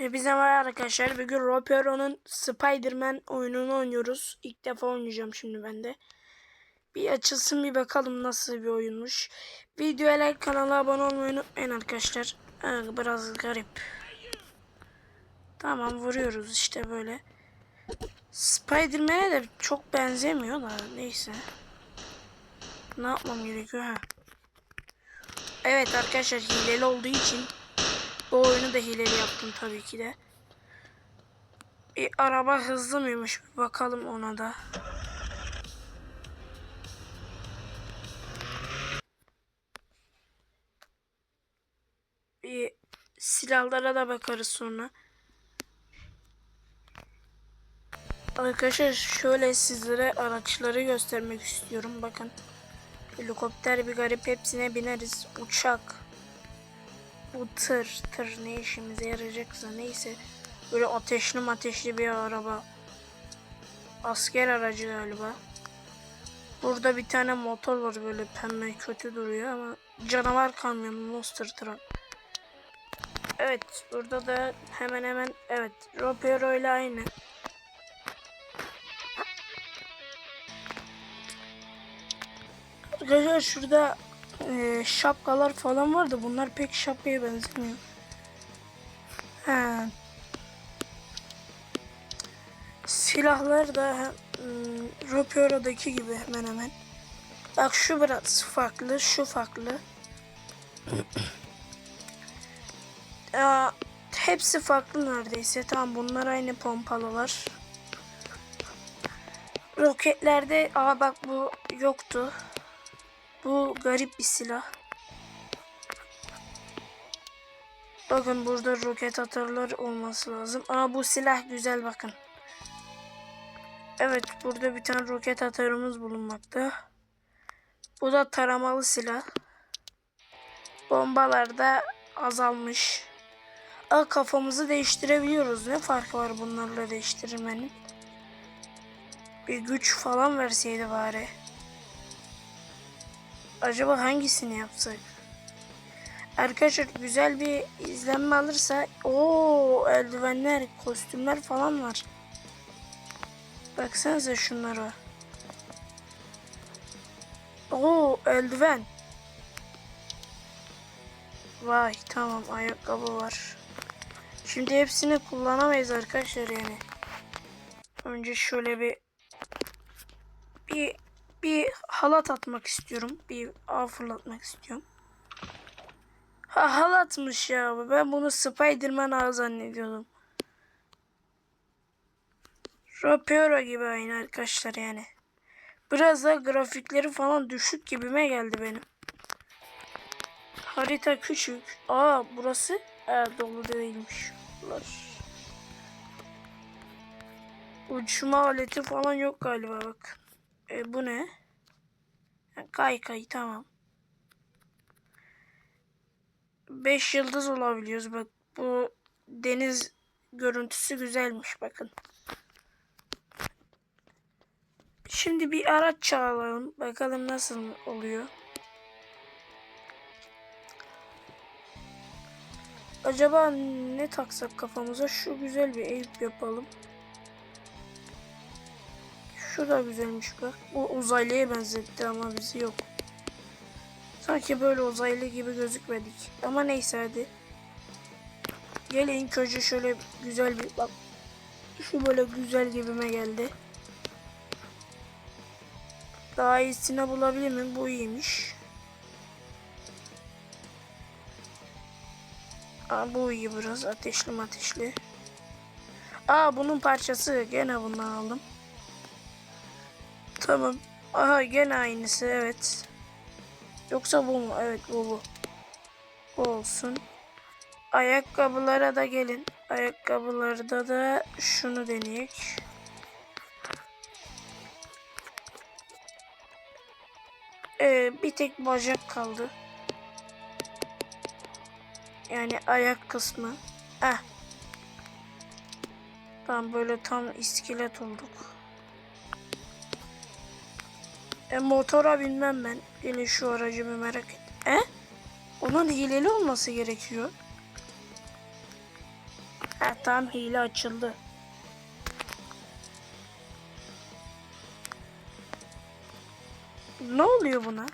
Hepinize merhaba arkadaşlar. Bugün Ropero'nun Spider-Man oyununu oynuyoruz. İlk defa oynayacağım şimdi ben de. Bir açılsın bir bakalım nasıl bir oyunmuş. Videoya like kanala abone olmayı unutmayın arkadaşlar. Ha, biraz garip. Tamam vuruyoruz işte böyle. Spider-Man'e de çok benzemiyor da neyse. Ne yapmam gerekiyor ha? Evet arkadaşlar hileli olduğu için bu oyunu da hileli yaptım tabii ki de. Bir araba hızlı mıymış bir bakalım ona da. Bir silahlara da bakarız sonra. Arkadaşlar şöyle sizlere araçları göstermek istiyorum. Bakın. Helikopter bir garip hepsine bineriz. Uçak. Bu tır. Tır ne işimize yarayacaksa neyse. Böyle ateşli ateşli bir araba. Asker aracı galiba. Burada bir tane motor var böyle pembe kötü duruyor ama canavar kamyon monster truck. Evet burada da hemen hemen evet Ropero ile aynı. Arkadaşlar şurada e, şapkalar falan var da bunlar pek şapkaya benzemiyor. He. Silahlar da hmm, Ropero'daki gibi hemen hemen. Bak şu biraz farklı, şu farklı. ya, hepsi farklı neredeyse. Tamam bunlar aynı pompalılar. Roketlerde aa bak bu yoktu. Bu garip bir silah. Bakın burada roket atarlar olması lazım. Aa bu silah güzel bakın. Evet burada bir tane roket atarımız bulunmakta. Bu da taramalı silah. Bombalar da azalmış. Aa kafamızı değiştirebiliyoruz. Ne farkı var bunlarla değiştirmenin? Bir güç falan verseydi bari. Acaba hangisini yapsak? Arkadaşlar güzel bir izlenme alırsa o eldivenler, kostümler falan var. Baksanıza şunlara. Oo eldiven. Vay tamam ayakkabı var. Şimdi hepsini kullanamayız arkadaşlar yani. Önce şöyle bir bir bir halat atmak istiyorum. Bir ağ fırlatmak istiyorum. Ha halatmış ya. Ben bunu Spiderman ağı zannediyordum. Ropero gibi aynı arkadaşlar yani. Biraz da grafikleri falan düşük gibime geldi benim. Harita küçük. Aa burası ee, dolu değilmiş. Bunlar. Uçma aleti falan yok galiba bak. E, bu ne? Ha, Kay kay tamam. 5 yıldız olabiliyoruz bak. Bu deniz görüntüsü güzelmiş bakın. Şimdi bir araç çağıralım. Bakalım nasıl oluyor. Acaba ne taksak kafamıza? Şu güzel bir ev yapalım. Şu da güzelmiş bak. Bu uzaylıya benzetti ama bizi yok. Sanki böyle uzaylı gibi gözükmedik. Ama neyse hadi. Gelin köşe şöyle güzel bir bak. Şu böyle güzel gibime geldi. Daha iyisini bulabilir miyim? Bu iyiymiş. Aa, bu iyi biraz. Ateşli ateşli. Aa bunun parçası. Gene bundan aldım. Tamam. Aha gene aynısı evet. Yoksa bu mu? Evet bu bu. Bu olsun. Ayakkabılara da gelin. Ayakkabılarda da şunu deneyek. Ee, bir tek bacak kaldı. Yani ayak kısmı. Eh. Tam böyle tam iskelet olduk. E, motora binmem ben. Gelin şu aracı bir merak et. E? Onun hileli olması gerekiyor. Ha tamam hile açıldı. Ne oluyor buna?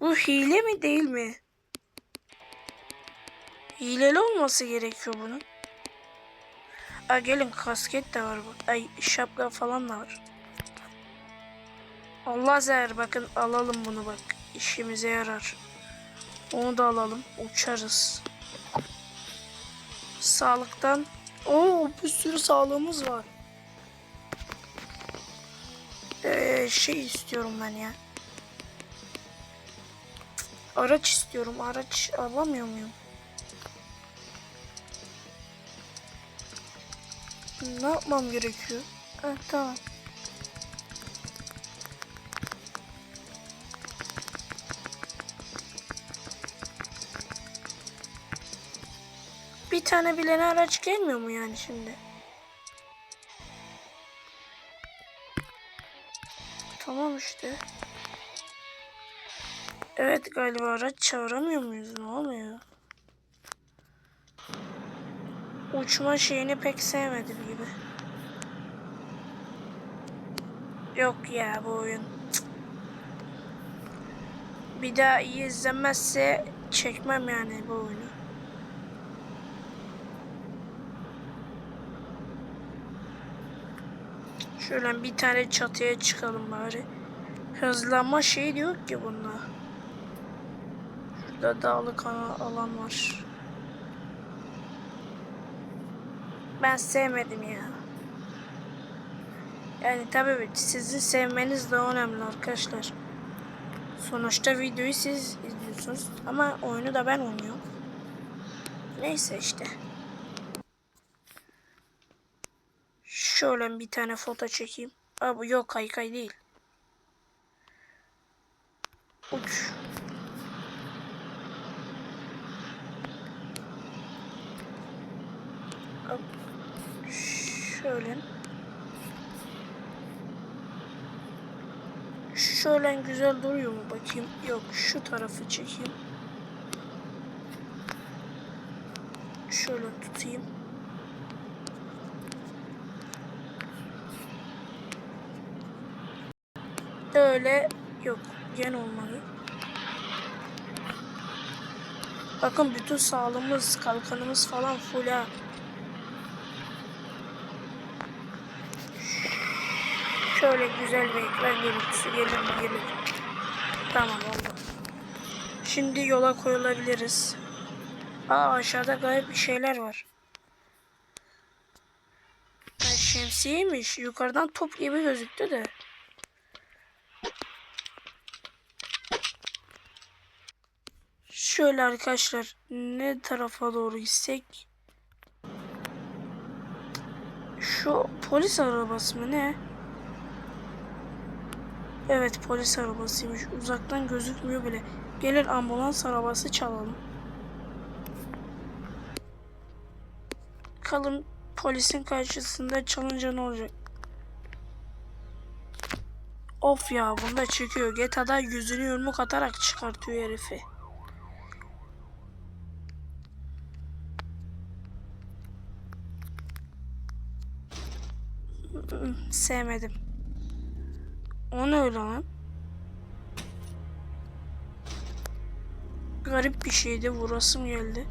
Bu hile mi değil mi? Hileli olması gerekiyor bunun. Aa, gelin kasket de var bu. Ay şapka falan da var. Allah zehir bakın alalım bunu bak. İşimize yarar. Onu da alalım. Uçarız. Sağlıktan. Oo bir sürü sağlığımız var. Ee, şey istiyorum ben ya. Araç istiyorum. Araç alamıyor muyum? Ne yapmam gerekiyor? Ha, tamam. Tane bilene araç gelmiyor mu yani şimdi? Tamam işte. Evet galiba araç çağıramıyor muyuz? Ne oluyor? Uçma şeyini pek sevmedim gibi. Yok ya bu oyun. Cık. Bir daha iyi izlenmezse çekmem yani bu oyunu. Şöyle bir tane çatıya çıkalım bari. Hızlanma şeyi yok ki bunda. Şurada dağlık alan var. Ben sevmedim ya. Yani tabii sizin sevmeniz de önemli arkadaşlar. Sonuçta videoyu siz izliyorsunuz ama oyunu da ben oynuyorum. Neyse işte. Şöyle bir tane foto çekeyim. Aa, bu yok kaykay değil. Uç. Şöyle. Şöyle güzel duruyor mu bakayım. Yok şu tarafı çekeyim. Şöyle tutayım. Öyle yok. Gen olmadı. Bakın bütün sağlığımız, kalkanımız falan full ha. Şöyle güzel bir ekran görüntüsü gelir mi gelir. Tamam oldu. Şimdi yola koyulabiliriz. Aa aşağıda garip bir şeyler var. Ha, şemsiyeymiş. Yukarıdan top gibi gözüktü de. Şöyle arkadaşlar ne tarafa doğru gitsek şu polis arabası mı ne? Evet polis arabasıymış. Uzaktan gözükmüyor bile. Gelin ambulans arabası çalalım. Kalın polisin karşısında çalınca ne olacak? Of ya bunda çekiyor. GTA'da yüzünü yumruk atarak çıkartıyor herifi. Sevmedim. O ne öyle lan? Garip bir şeydi. Vurasım geldi.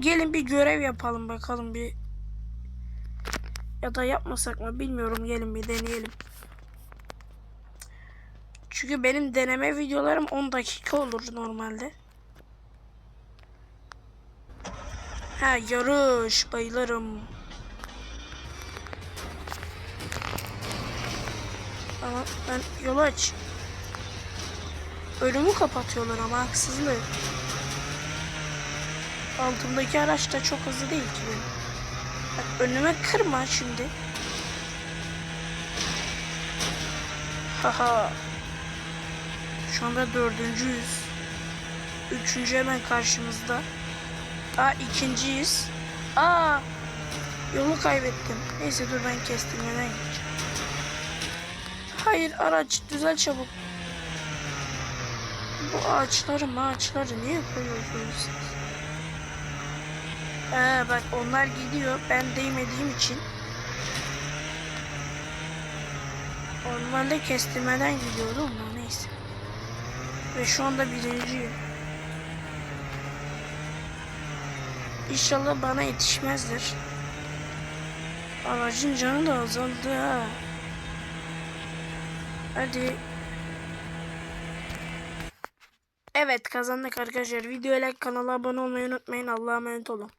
Gelin bir görev yapalım bakalım bir. Ya da yapmasak mı bilmiyorum. Gelin bir deneyelim. Çünkü benim deneme videolarım 10 dakika olur normalde. Ha yarış bayılırım. Ama ben yolu aç. Önümü kapatıyorlar ama haksızlık. Altımdaki araç da çok hızlı değil ki benim. Bak önüme kırma şimdi. Haha. Şu anda dördüncüyüz. Üçüncü hemen karşımızda. Aa ikinciyiz. Aa yolu kaybettim. Neyse dur ben kestirmeden gideceğim. Hayır araç düzel çabuk. bu ağaçları ağaçları niye koyuyorsunuz? Ee, bak onlar gidiyor. Ben değmediğim için. Onlarla kestirmeden gidiyorum ama neyse. Ve şu anda birinciyim. İnşallah bana yetişmezler. Ağacın canı da azaldı ha. Hadi. Evet kazandık arkadaşlar. Videoya like kanala abone olmayı unutmayın. Allah'a emanet olun.